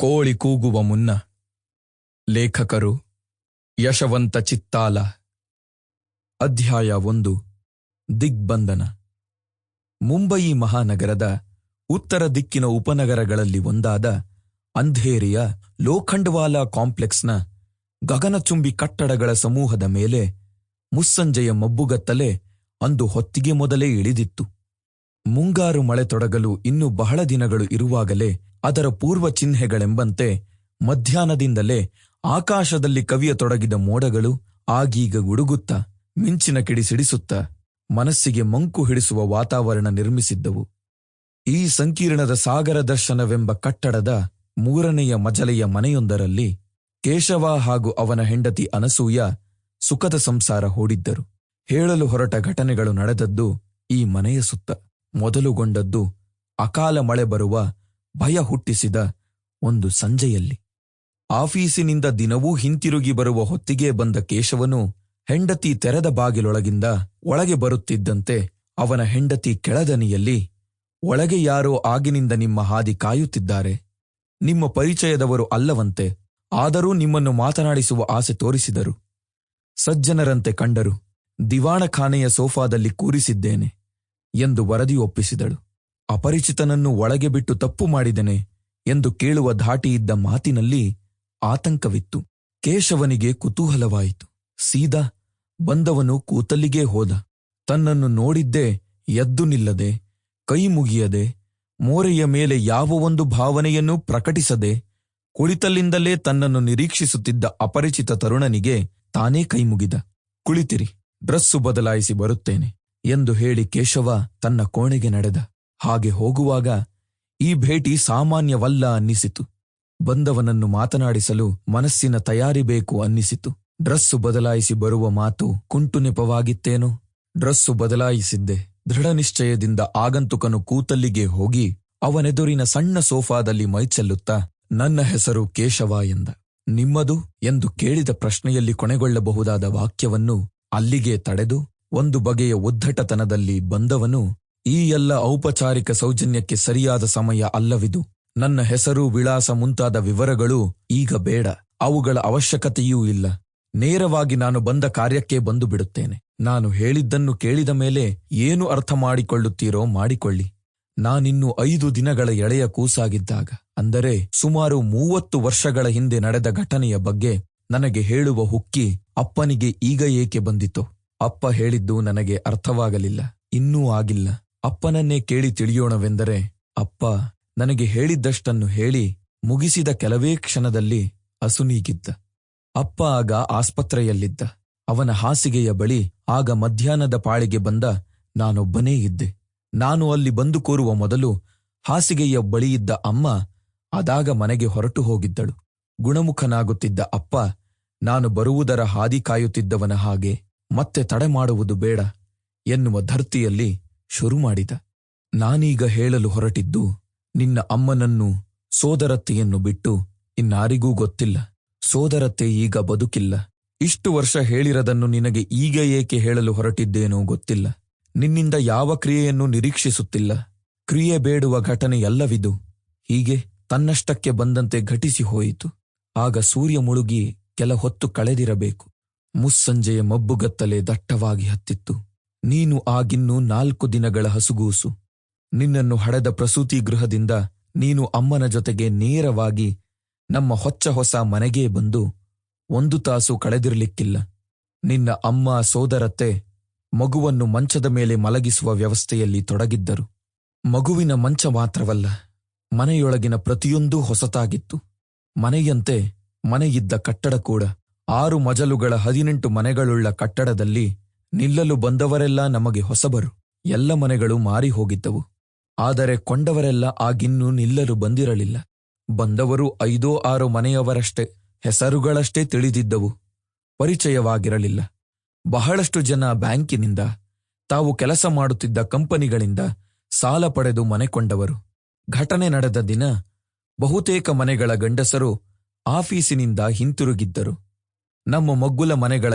ಕೋಳಿ ಕೂಗುವ ಮುನ್ನ ಲೇಖಕರು ಯಶವಂತ ಚಿತ್ತಾಲ, ಅಧ್ಯಾಯ ಒಂದು, ದಿಗ್ಬಂಧನ. ಮುಂಬಯಿ ಮಹಾನಗರದ ಉತ್ತರ ದಿಕ್ಕಿನ ಉಪನಗರಗಳಲ್ಲಿ ಒಂದಾದ ಅಂಧೇರಿಯ ಲೋಖಂಡವಾಲಾ ಕಾಂಪ್ಲೆಕ್ಸ್ನ ಗಗನಚುಂಬಿ ಕಟ್ಟಡಗಳ ಸಮೂಹದ ಮೇಲೆ ಮುಸ್ಸಂಜೆಯ ಮಬ್ಬುಗತ್ತಲೆ ಅಂದು ಹೊತ್ತಿಗೆ ಮೊದಲೇ ಇಳಿದಿತ್ತು. ಮುಂಗಾರು ಮಳೆ ತೊಡಗಲು ಇನ್ನೂ ಬಹಳ ದಿನಗಳು ಇರುವಾಗಲೇ ಅದರ ಪೂರ್ವ ಚಿಹ್ನೆಗಳೆಂಬಂತೆ ಮಧ್ಯಾಹ್ನದಿಂದಲೇ ಆಕಾಶದಲ್ಲಿ ಕವಿಯ ತೊಡಗಿದ ಮೋಡಗಳು ಆಗೀಗ ಗುಡುಗುತ್ತ ಮಿಂಚಿನ ಕಿಡಿ ಸಿಡಿಸುತ್ತ ಮನಸ್ಸಿಗೆ ಮಂಕು ಹಿಡಿಸುವ ವಾತಾವರಣ ನಿರ್ಮಿಸಿದ್ದವು. ಈ ಸಂಕೀರ್ಣದ ಸಾಗರ ದರ್ಶನವೆಂಬ ಕಟ್ಟಡದ ಮೂರನೆಯ ಮಜಲೆಯ ಮನೆಯೊಂದರಲ್ಲಿ ಕೇಶವ ಹಾಗೂ ಅವನ ಹೆಂಡತಿ ಅನಸೂಯ ಸುಖದ ಸಂಸಾರ ಹೂಡಿದ್ದರು. ಹೇಳಲು ಹೊರಟ ಘಟನೆಗಳು ನಡೆದದ್ದು ಈ ಮನೆಯ ಸುತ್ತ. ಮೊದಲುಗೊಂಡದ್ದು ಅಕಾಲ ಮಳೆ ಬರುವ ಭಯ ಹುಟ್ಟಿಸಿದ ಒಂದು ಸಂಜೆಯಲ್ಲಿ. ಆಫೀಸಿನಿಂದ ದಿನವೂ ಹಿಂತಿರುಗಿ ಬರುವ ಹೊತ್ತಿಗೆ ಬಂದ ಕೇಶವನು ಹೆಂಡತಿ ತೆರೆದ ಬಾಗಿಲೊಳಗಿಂದ ಒಳಗೆ ಬರುತ್ತಿದ್ದಂತೆ ಅವನ ಹೆಂಡತಿ ಕೆಳದನಿಯಲ್ಲಿ, ಒಳಗೆ ಯಾರೋ ಆಗಿನಿಂದ ನಿಮ್ಮ ಹಾದಿ ಕಾಯುತ್ತಿದ್ದಾರೆ. ನಿಮ್ಮ ಪರಿಚಯದವರು ಅಲ್ಲವಂತೆ, ಆದರೂ ನಿಮ್ಮನ್ನು ಮಾತನಾಡಿಸುವ ಆಸೆ ತೋರಿಸಿದರು. ಸಜ್ಜನರಂತೆ ಕಂಡರು, ದಿವಾಣಖಾನೆಯ ಸೋಫಾದಲ್ಲಿ ಕೂರಿಸಿದ್ದೇನೆ ಎಂದು ವರದಿ ಒಪ್ಪಿಸಿದಳು. ಅಪರಿಚಿತನನ್ನು ಒಳಗೆ ಬಿಟ್ಟು ತಪ್ಪು ಮಾಡಿದೆನೆ ಎಂದು ಕೇಳುವ ಧಾಟಿಯಿದ್ದ ಮಾತಿನಲ್ಲಿ ಆತಂಕವಿತ್ತು. ಕೇಶವನಿಗೆ ಕುತೂಹಲವಾಯಿತು. ಸೀದಾ, ಬಂದವನು ಕೂತಲ್ಲಿಗೇ ಹೋದ. ತನ್ನನ್ನು ನೋಡಿದ್ದೇ ಎದ್ದು ನಿಲ್ಲದೆ, ಕೈ ಮುಗಿಯದೆ, ಮೋರೆಯ ಮೇಲೆ ಯಾವ ಒಂದು ಭಾವನೆಯನ್ನೂ ಪ್ರಕಟಿಸದೆ, ಕುಳಿತಲ್ಲಿಂದಲೇ ತನ್ನನ್ನು ನಿರೀಕ್ಷಿಸುತ್ತಿದ್ದ ಅಪರಿಚಿತ ತರುಣನಿಗೆ ತಾನೇ ಕೈಮುಗಿದ ಕುಳಿತಿರಿ, ಡ್ರೆಸ್ಸು ಬದಲಾಯಿಸಿ ಬರುತ್ತೇನೆ ಎಂದು ಹೇಳಿ ಕೇಶವ ತನ್ನ ಕೋಣೆಗೆ ನಡೆದ. ಹಾಗೆ ಹೋಗುವಾಗ ಈ ಭೇಟಿ ಸಾಮಾನ್ಯವಲ್ಲ ಅನ್ನಿಸಿತು. ಬಂದವನನ್ನು ಮಾತನಾಡಿಸಲು ಮನಸ್ಸಿನ ತಯಾರಿ ಬೇಕು ಅನ್ನಿಸಿತು. ಡ್ರೆಸ್ಸು ಬದಲಾಯಿಸಿ ಬರುವ ಮಾತು ಕುಂಟು ನೆಪವಾಗಿತ್ತೇನೋ? ಡ್ರೆಸ್ಸು ಬದಲಾಯಿಸಿದ್ದೆ. ದೃಢನಿಶ್ಚಯದಿಂದ ಆಗಂತುಕನು ಕೂತಲ್ಲಿಗೆ ಹೋಗಿ ಅವನೆದುರಿನ ಸಣ್ಣ ಸೋಫಾದಲ್ಲಿ ಮೈಚೆಲ್ಲುತ್ತಾ, ನನ್ನ ಹೆಸರು ಕೇಶವ ಎಂದ. ನಿಮ್ಮದು? ಎಂದು ಕೇಳಿದ ಪ್ರಶ್ನೆಯಲ್ಲಿ ಕೊನೆಗೊಳ್ಳಬಹುದಾದ ವಾಕ್ಯವನ್ನು ಅಲ್ಲಿಗೆ ತಡೆದು ಒಂದು ಬಗೆಯ ಉದ್ದಟತನದಲ್ಲಿ ಬಂದವನು ಈ ಎಲ್ಲ ಔಪಚಾರಿಕ ಸೌಜನ್ಯಕ್ಕೆ ಸರಿಯಾದ ಸಮಯ ಅಲ್ಲವಿದು. ನನ್ನ ಹೆಸರು ವಿಳಾಸ ಮುಂತಾದ ವಿವರಗಳು ಈಗ ಬೇಡ. ಅವುಗಳ ಅವಶ್ಯಕತೆಯೂ ಇಲ್ಲ. ನೇರವಾಗಿ ನಾನು ಬಂದ ಕಾರ್ಯಕ್ಕೆ ಬಂದು ಬಿಡುತ್ತೇನೆ. ನಾನು ಹೇಳಿದ್ದನ್ನು ಕೇಳಿದ ಮೇಲೆ ಏನು ಅರ್ಥ ಮಾಡಿಕೊಳ್ಳುತ್ತೀರೋ ಮಾಡಿಕೊಳ್ಳಿ. ನಾನಿನ್ನು ಐದು ದಿನಗಳ ಎಳೆಯ ಕೂಸಾಗಿದ್ದಾಗ, ಅಂದರೆ ಸುಮಾರು ಮೂವತ್ತು ವರ್ಷಗಳ ಹಿಂದೆ ನಡೆದ ಘಟನೆಯ ಬಗ್ಗೆ ನನಗೆ ಹೇಳುವ ಹುಕ್ಕಿ ಅಪ್ಪನಿಗೆ ಈಗ ಏಕೆ ಬಂದಿತೋ? ಅಪ್ಪ ಹೇಳಿದ್ದು ನನಗೆ ಅರ್ಥವಾಗಲಿಲ್ಲ, ಇನ್ನೂ ಆಗಿಲ್ಲ. ಅಪ್ಪನನ್ನೇ ಕೇಳಿ ತಿಳಿಯೋಣವೆಂದರೆ, ಅಪ್ಪ, ನನಗೆ ಹೇಳಿದ್ದಷ್ಟನ್ನು ಹೇಳಿ ಮುಗಿಸಿದ ಕೆಲವೇ ಕ್ಷಣದಲ್ಲಿ ಅಸುನೀಗಿದ್ದ. ಅಪ್ಪ ಆಗ ಆಸ್ಪತ್ರೆಯಲ್ಲಿದ್ದ. ಅವನ ಹಾಸಿಗೆಯ ಬಳಿ ಆಗ ಮಧ್ಯಾಹ್ನದ ಪಾಳಿಗೆ ಬಂದ ನಾನೊಬ್ಬನೇ ಇದ್ದೆ. ನಾನು ಅಲ್ಲಿ ಬಂದು ಕೋರುವ ಮೊದಲು ಹಾಸಿಗೆಯ ಬಳಿಯಿದ್ದ ಅಮ್ಮ ಅದಾಗ ಮನೆಗೆ ಹೊರಟು ಹೋಗಿದ್ದಳು. ಗುಣಮುಖನಾಗುತ್ತಿದ್ದ ಅಪ್ಪ, ನಾನು ಬರುವುದರ ಹಾದಿ ಕಾಯುತ್ತಿದ್ದವನ ಹಾಗೆ ಮತ್ತೆ ತಡೆ ಮಾಡುವುದು ಬೇಡ ಎನ್ನುವ ಧರ್ತಿಯಲ್ಲಿ ಶುರು ಮಾಡಿದ ನಾನೀಗ ಹೇಳಲು ಹೊರಟಿದ್ದು, ನಿನ್ನ ಅಮ್ಮನನ್ನು ಸೋದರತ್ತೆಯನ್ನು ಬಿಟ್ಟು ಇನ್ನಾರಿಗೂ ಗೊತ್ತಿಲ್ಲ. ಸೋದರತ್ತೆ ಈಗ ಬದುಕಿಲ್ಲ. ಇಷ್ಟು ವರ್ಷ ಹೇಳಿರದನ್ನು ನಿನಗೆ ಈಗ ಏಕೆ ಹೇಳಲು ಹೊರಟಿದ್ದೇನೋ ಗೊತ್ತಿಲ್ಲ. ನಿನ್ನಿಂದ ಯಾವ ಕ್ರಿಯೆಯನ್ನು ನಿರೀಕ್ಷಿಸುತ್ತಿಲ್ಲ. ಕ್ರಿಯೆ ಬೇಡುವ ಘಟನೆಯಲ್ಲವಿದು. ಹೀಗೆ ತನ್ನಷ್ಟಕ್ಕೆ ಬಂದಂತೆ ಘಟಿಸಿ ಹೋಯಿತು. ಆಗ ಸೂರ್ಯ ಮುಳುಗಿ ಕೆಲ ಹೊತ್ತು ಕಳೆದಿರಬೇಕು. ಮುಸ್ಸಂಜೆಯ ಮಬ್ಬುಗತ್ತಲೆ ದಟ್ಟವಾಗಿ ಹತ್ತಿತ್ತು. ನೀನು ಆಗಿನ್ನೂ ನಾಲ್ಕು ದಿನಗಳ ಹಸುಗೂಸು. ನಿನ್ನನ್ನು ಹಡೆದ ಪ್ರಸೂತಿ ಗೃಹದಿಂದ ನೀನು ಅಮ್ಮನ ಜೊತೆಗೆ ನೇರವಾಗಿ ನಮ್ಮ ಹೊಚ್ಚ ಹೊಸ ಮನೆಗೇ ಬಂದು ಒಂದು ತಾಸು ಕಳೆದಿರಲಿಕ್ಕಿಲ್ಲ. ನಿನ್ನ ಅಮ್ಮ ಸೋದರತ್ತೆ ಮಗುವನ್ನು ಮಂಚದ ಮೇಲೆ ಮಲಗಿಸುವ ವ್ಯವಸ್ಥೆಯಲ್ಲಿ ತೊಡಗಿದ್ದರು. ಮಗುವಿನ ಮಂಚ ಮಾತ್ರವಲ್ಲ, ಮನೆಯೊಳಗಿನ ಪ್ರತಿಯೊಂದೂ ಹೊಸತಾಗಿತ್ತು. ಮನೆಯಂತೆ ಮನೆಯಿದ್ದ ಕಟ್ಟಡ ಕೂಡ ಆರು ಮಜಲುಗಳ ಹದಿನೆಂಟು ಮನೆಗಳುಳ್ಳ ಕಟ್ಟಡದಲ್ಲಿ ನಿಲ್ಲಲು ಬಂದವರೆಲ್ಲ ನಮಗೆ ಹೊಸಬರು. ಎಲ್ಲ ಮನೆಗಳು ಮಾರಿ ಹೋಗಿದ್ದವು ಆದರೆ ಕೊಂಡವರೆಲ್ಲ ಆಗಿನ್ನೂ ನಿಲ್ಲಲು ಬಂದಿರಲಿಲ್ಲ. ಬಂದವರು ಐದೋ ಆರೋ ಮನೆಯವರಷ್ಟೇ, ಹೆಸರುಗಳಷ್ಟೇ ತಿಳಿದಿದ್ದವು. ಪರಿಚಯವಾಗಿರಲಿಲ್ಲ. ಬಹಳಷ್ಟು ಜನ ಬ್ಯಾಂಕಿನಿಂದ, ತಾವು ಕೆಲಸ ಮಾಡುತ್ತಿದ್ದ ಕಂಪನಿಗಳಿಂದ ಸಾಲ ಪಡೆದು ಮನೆ ಕೊಂಡವರು. ಘಟನೆ ನಡೆದ ದಿನ, ಬಹುತೇಕ ಮನೆಗಳ ಗಂಡಸರು ಆಫೀಸಿನಿಂದ ಹಿಂತಿರುಗಿದ್ದರು. ನಮ್ಮ ಮಗ್ಗುಲ ಮನೆಗಳ